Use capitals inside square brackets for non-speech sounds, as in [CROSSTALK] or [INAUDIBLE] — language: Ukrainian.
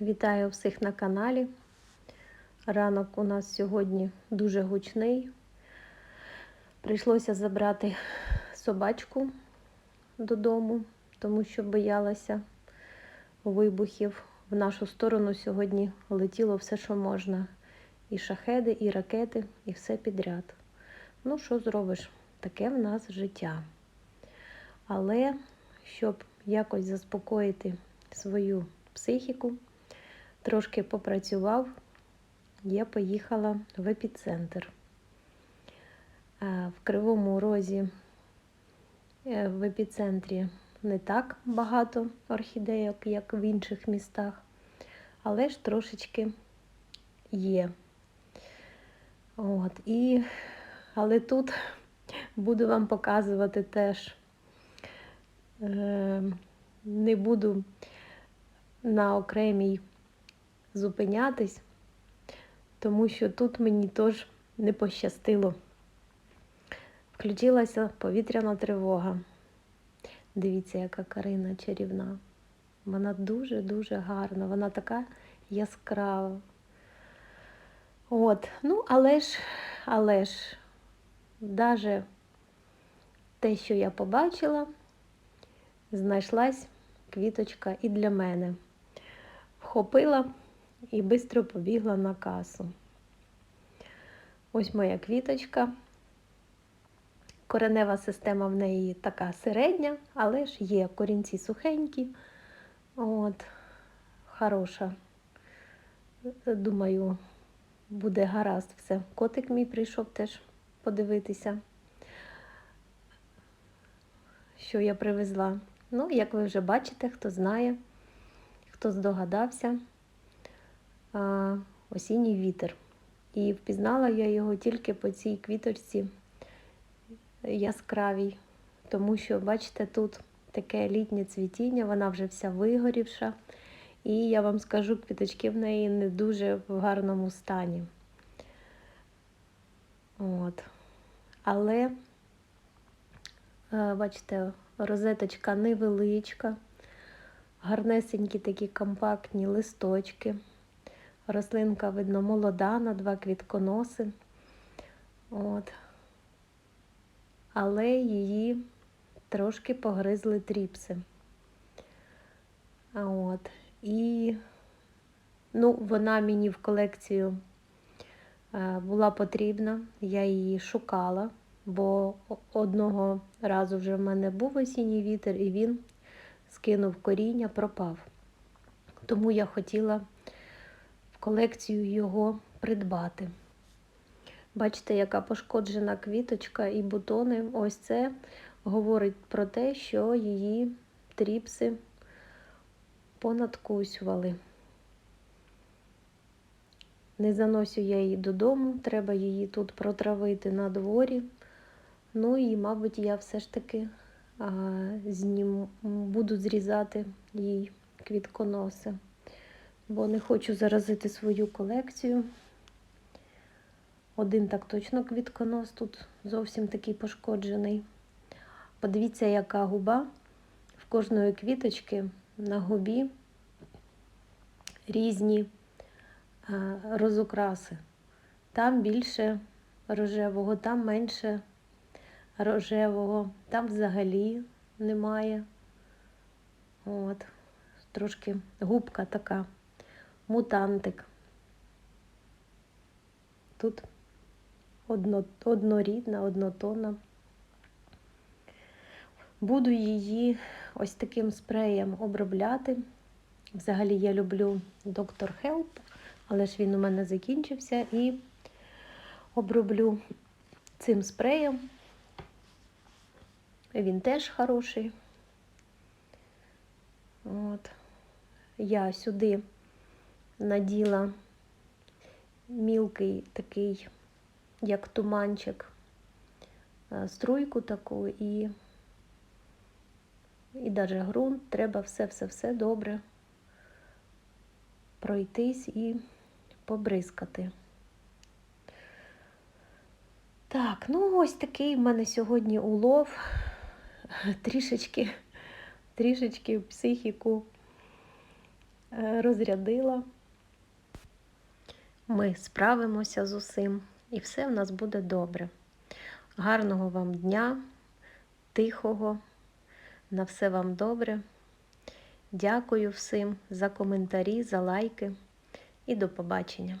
Вітаю всіх на каналі. Ранок у нас сьогодні дуже гучний. Прийшлося забрати собачку додому, тому що боялася вибухів. В нашу сторону сьогодні летіло все, що можна. І шахеди, і ракети, і все підряд. Ну, що зробиш? Таке в нас життя. Але щоб якось заспокоїти свою психіку, трошки попрацював, я поїхала в епіцентр. В Кривому Розі е, в епіцентрі не так багато орхідейок, як в інших містах, але ж трошечки є. От, і, Але тут [LAUGHS] буду вам показувати теж. Е, не буду на окремій зупинятись, тому що тут мені теж не пощастило. Включилася повітряна тривога. Дивіться, яка Карина чарівна. Вона дуже-дуже гарна, вона така яскрава. От, ну, але ж, але ж, навіть те, що я побачила, знайшлась квіточка і для мене. Вхопила і швидко побігла на касу. Ось моя квіточка. Коренева система в неї така середня, але ж є корінці сухенькі. От, хороша. Думаю, буде гаразд все. Котик мій прийшов теж подивитися, що я привезла. Ну, як ви вже бачите, хто знає, хто здогадався, осінній вітер. І впізнала я його тільки по цій квіточці яскравій, тому що, бачите, тут таке літнє цвітіння, вона вже вся вигорівша. І я вам скажу, квіточки в неї не дуже в гарному стані. От. Але, бачите, розеточка невеличка, гарнесенькі такі компактні листочки. Рослинка, видно, молода на два квітконоси. От. Але її трошки погризли тріпси. От. І ну, вона мені в колекцію була потрібна, я її шукала бо одного разу вже в мене був осінній вітер, і він скинув коріння, пропав. Тому я хотіла колекцію його придбати. Бачите, яка пошкоджена квіточка і бутони. Ось це говорить про те, що її тріпси понадкусювали. Не заносю я її додому, треба її тут протравити на дворі. Ну і, мабуть, я все ж таки а, знім, буду зрізати їй квітконоси, бо не хочу заразити свою колекцію. Один так точно квітконос тут зовсім такий пошкоджений. Подивіться, яка губа в кожної квіточки на губі різні розукраси. Там більше рожевого, там менше рожевого, там взагалі немає. От, Трошки губка така, мутантик. Тут одно, однорідна, однотонна. Буду її ось таким спреєм обробляти. Взагалі я люблю доктор Хелп, але ж він у мене закінчився і оброблю цим спреєм. Він теж хороший. От. Я сюди наділа мілкий такий, як туманчик, е, струйку таку і і навіть ґрунт, треба все-все-все добре пройтись і побризкати. Так, ну ось такий в мене сьогодні улов [LAUGHS] трішечки, трішечки психіку е, розрядила. Ми справимося з усім, і все в нас буде добре. Гарного вам дня, тихого, на все вам добре. Дякую всім за коментарі, за лайки і до побачення.